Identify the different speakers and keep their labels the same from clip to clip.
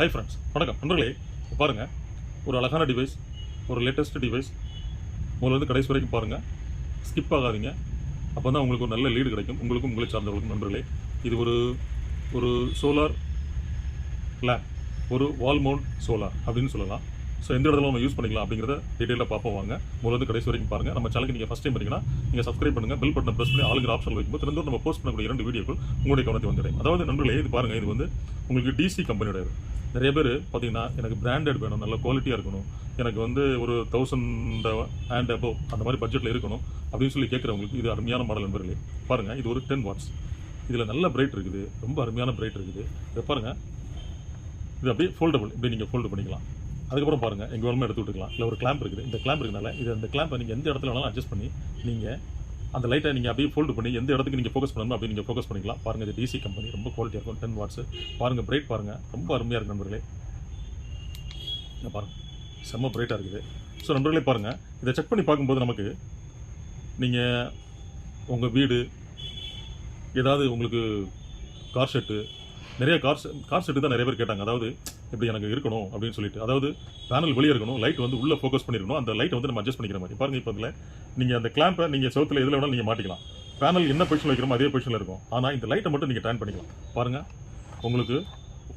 Speaker 1: Hi friends வணக்கம். நண்பர்களே பாருங்கள் ஒரு அழகான டிவைஸ் ஒரு லேட்டஸ்ட் டிவைஸ் முதல்ல கடைசி வரைக்கும் பாருங்கள் ஸ்கிப் ஆகாதீங்க. அப்போ தான் உங்களுக்கு ஒரு நல்ல லீடு கிடைக்கும். உங்களுக்கும் உங்களை சார்ந்தவர்களுக்கும் நண்பர்களே. இது ஒரு ஒரு சோலார் லேம்ப் ஒரு வால் மவுண்ட் சோலார் அப்படின்னு சொல்லலாம். ஸோ எந்த இடத்துல நம்ம யூஸ் பண்ணிக்கலாம் அப்படிங்கிறத டீட்டெயிலாக பார்ப்போம் வாங்க. முதல்ல கடைசி வரைக்கும் பாருங்க. நம்ம சேனலுக்கு நீங்கள் ஃபஸ்ட் டைம் பண்ணீங்கன்னா நீங்கள் சப்ஸ்கிரைப் பண்ணுங்கள் பில் பட்டன் ப்ரெஸ் பண்ணி ஆளுங்கிற ஆப்ஷன் வைக்கும்போது திறந்து நம்ம போஸ்ட் பண்ணக்கூடிய இரண்டு வீடியோக்கள் உங்களுடைய கவனத்தை வந்துடும். அதாவது நண்பர்களே இது பாருங்கள் இது வந்து உங்களுக்கு டிசி கம்பெனியோட நிறைய பேர் பார்த்தீங்கன்னா எனக்கு பிராண்டட் வேணும் நல்ல குவாலிட்டியாக இருக்கணும். எனக்கு வந்து ஒரு தௌசண்ட் அண்ட் அபவ் அந்த மாதிரி பட்ஜெட்டில் இருக்கணும் அப்படின்னு சொல்லி கேட்குறவங்களுக்கு இது அருமையான மாடல் நண்பர்களே. பாருங்கள் இது ஒரு டென் வாட்ஸ் இதில் நல்ல பிரைட் இருக்குது. ரொம்ப அருமையான பிரைட் இருக்குது. இதை பாருங்கள் இது அப்படியே ஃபோல்டபுள் இப்படி நீங்கள் ஃபோல்டு பண்ணிக்கலாம். அதுக்கப்புறம் பாருங்கள் எங்கள் வேணுமோ எடுத்து விட்டுக்கலாம். இல்லை ஒரு கிளாம்ப் இருக்குது. இந்த கிளாம்ப் இருக்கனால இது அந்த கிளாம்பை நீங்கள் எந்த இடத்துல வேணாலும் அட்ஜஸ்ட் பண்ணி நீங்கள் அந்த லைட்டை நீங்கள் அப்படியே ஃபோல்டு பண்ணி எந்த இடத்துக்கு நீங்கள் ஃபோக்கஸ் பண்ணணும் அப்படி நீங்கள் ஃபோக்கஸ் பண்ணிக்கலாம். பாருங்க இது டிசி கம்பெனி ரொம்ப குவாலிட்டியாக இருக்கும் டென் வாட்ஸு பாருங்கள் பிரைட் பாருங்கள் ரொம்ப அருமையாக இருக்கும் நண்பர்களே. இங்கே பாருங்கள் செம்ம பிரைட்டாக இருக்குது. ஸோ நண்பர்களே பாருங்கள் இதை செக் பண்ணி பார்க்கும்போது நமக்கு நீங்கள் உங்கள் வீடு ஏதாவது உங்களுக்கு கார் ஷெட்டு நிறைய கார் கார் செட்டு தான் நிறைய பேர் கேட்டாங்க. அதாவது இப்படி எனக்கு இருக்கணும் அப்படின்னு சொல்லிட்டு. அதாவது பேனல் வெளியே இருக்கணும் லைட் வந்து உள்ளே ஃபோக்கஸ் பண்ணிருக்கணும். அந்த லைட் வந்து நம்ம அட்ஜஸ்ட் பண்ணிக்கிற மாதிரி. பாருங்க இப்போ இதில் நீங்கள் அந்த கிளாம்பை நீங்கள் செவத்தில் எதில் வேணாலும் நீங்கள் மாட்டிக்கலாம். பேனல் என்ன பொசிஷனில் வைக்கிறோமோ அதே பொசிஷனில் இருக்கும். ஆனால் இந்த லைட்டை மட்டும் நீங்கள் டேன் பண்ணிக்கலாம். பாருங்கள் உங்களுக்கு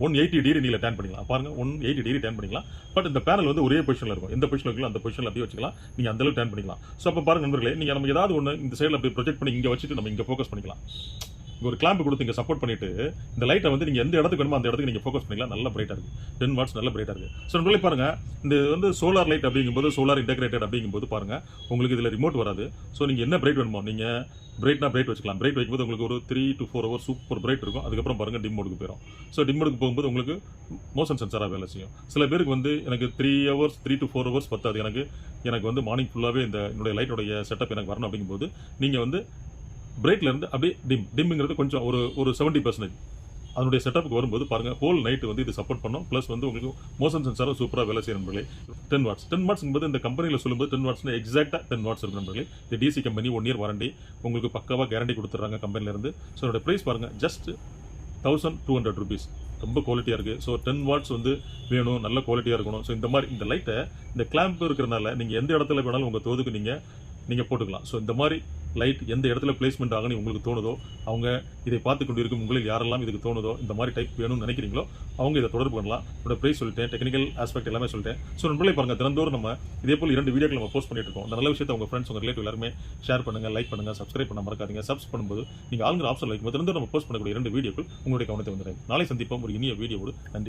Speaker 1: ஒன் எயிட்டி டிகிரி நீங்கள் டேன் பண்ணிக்கலாம். பாருங்க ஒன் எயிட்டி டிகிரி டேன் பண்ணிக்கலாம். பட் இந்த பேனல் வந்து ஒரே பொசிஷனில் இருக்கும். எந்த பொசிஷனில் இருக்கோ அந்த பொசிஷனில் அப்படியே வச்சுக்கலாம். நீங்கள் அந்தளவுக்கு டேன் பண்ணிக்கலாம். ஸோ அப்போ பாருங்க நண்பர்களே நீங்கள் நம்ம ஏதாவது ஒன்று இந்த சைடில் அப்படி ப்ரொஜெக்ட் பண்ணி இங்கே வச்சுட்டு நம்ம இங்கே ஃபோக்கஸ் பண்ணிக்கலாம். ஒரு கிளாம்பு கொடுத்து இங்கே சப்போர்ட் பண்ணிட்டு இந்த லைட்டை வந்து நீங்கள் எந்த இடத்துக்கு வேணுமோ அந்த இடத்துக்கு நீங்கள் ஃபோக்கஸ் பண்ணிக்கலாம் நல்ல பிரைட்டாக இருக்குது டென் வாட்ஸ் நல்ல பிரைட்டாக இருக்குது ஸோ நம்மளே பாருங்க இந்த வந்து சோலார் லைட் அப்படிங்கும்போது சோலார் இன்டெகிரேட்டட் அப்படிங்கும்போது பாருங்கள் உங்களுக்கு இதில் ரிமோட் வராது. ஸோ நீங்கள் என்ன பிரைட் வேணுமோ நீங்கள் பிரைட்னா பிரைட் வச்சுக்கலாம். பிரைட் வைக்கும்போது உங்களுக்கு ஒரு three to four hour super bright இருக்கும். அதுக்கப்புறம் பாருங்கள் டிம் மோடுக்கு போயிடும் ஸோ டிம் மோடுக்கு போகும்போது உங்களுக்கு மோஷன் சென்சாராக வேலை செய்யும். சில பேருக்கு வந்து எனக்கு three hours three to four hours பத்தாது. எனக்கு எனக்கு வந்து மார்னிங் ஃபுல்லாகவே இந்த என்னுடைய லைட்டோடைய செட்டப் எனக்கு வரணும் அப்படிங்கும்போது நீங்கள் வந்து பிரேக்லேருந்து இருந்து அப்படியே டிம் டிம்ங்கிறது கொஞ்சம் ஒரு ஒரு செவன்ட்டி பர்சன்டேஜ் அதனுடைய செட்டப்புக்கு வரும்போது பாருங்க ஹோல் நைட் வந்து இது சப்போர்ட் பண்ணோம். ப்ளஸ் வந்து உங்களுக்கு மோஷன் சென்சாரும் சூப்பராக வேலை செய்யும் நண்பர்களே. டென் வாட்ஸ் டென் வாட்ஸ்ங்கும்போது இந்த கம்பெனியில் சொல்லும்போது டென் வாட்ஸ்னு எக்ஸாக்டாக டென் வாட்ஸ் இருக்கு நண்பர்களே. இந்த DC company one year warranty உங்களுக்கு பக்காவாக கேரண்டி கொடுத்துட்றாங்க கம்பெனிலேருந்து ஸோ அதோட ப்ரைஸ் பாருங்க just thousand two hundred rupees ரொம்ப குவாலிட்டியாக இருக்குது ஸோ டென் வாட்ஸ் வந்து வேணும் நல்ல குவாலிட்டியாக இருக்கணும். ஸோ இந்த மாதிரி இந்த லைட்டை இந்த கிளாம்ப் இருக்கிறனால நீங்கள் எந்த இடத்துல வேணாலும் உங்கள் தோதுக்கு நீங்கள் நீங்கள் போட்டுக்கலாம். ஸோ இந்த மாதிரி லைட் எந்த இடத்துல பிளேஸ்மெண்ட் ஆகணும் உங்களுக்கு தோணுதோ அவங்க இதை பார்த்து கொண்டு இருக்கும் உங்களில் யாரெல்லாம் இதுக்கு தோணுதோ இந்த மாதிரி டைப் வேணும்னு நினைக்கிறீங்களோ அவங்க இதை தொடர்பு பண்ணலாம் என்னோட ப்ரைஸ் சொல்லிட்டேன் டெக்னிக்கல் ஆஸ்பெக்ட் எல்லாமே சொல்லிட்டேன். ஸோ நண்பர்களே பாருங்க தினந்தோறும் நம்ம இதே போல் இரண்டு வீடியோக்கள் நம்ம போஸ்ட் பண்ணிட்டு இருக்கோம். நல்ல விஷயத்தை உங்கள் ஃப்ரெண்ட்ஸ் உங்கள் ரிலேட்டிவ் எல்லாருமே ஷேர் பண்ணுங்க லைக் பண்ணுங்கள் சப்ஸ்கிரைப் பண்ண மறக்காதீங்க. சப்ஸ் பண்ணும்போது நீங்கள் ஆளுங்கிற ஆப்ஷன் வைக்கும் தினந்தோறும் நம்ம போஸ்ட் பண்ணக்கூடிய இரண்டு வீடியோக்கள் உங்களுடைய கவனத்தை வந்துடும். நாளை சந்திப்போம். ஒரு இனிய வீடியோவோடு. நன்றி.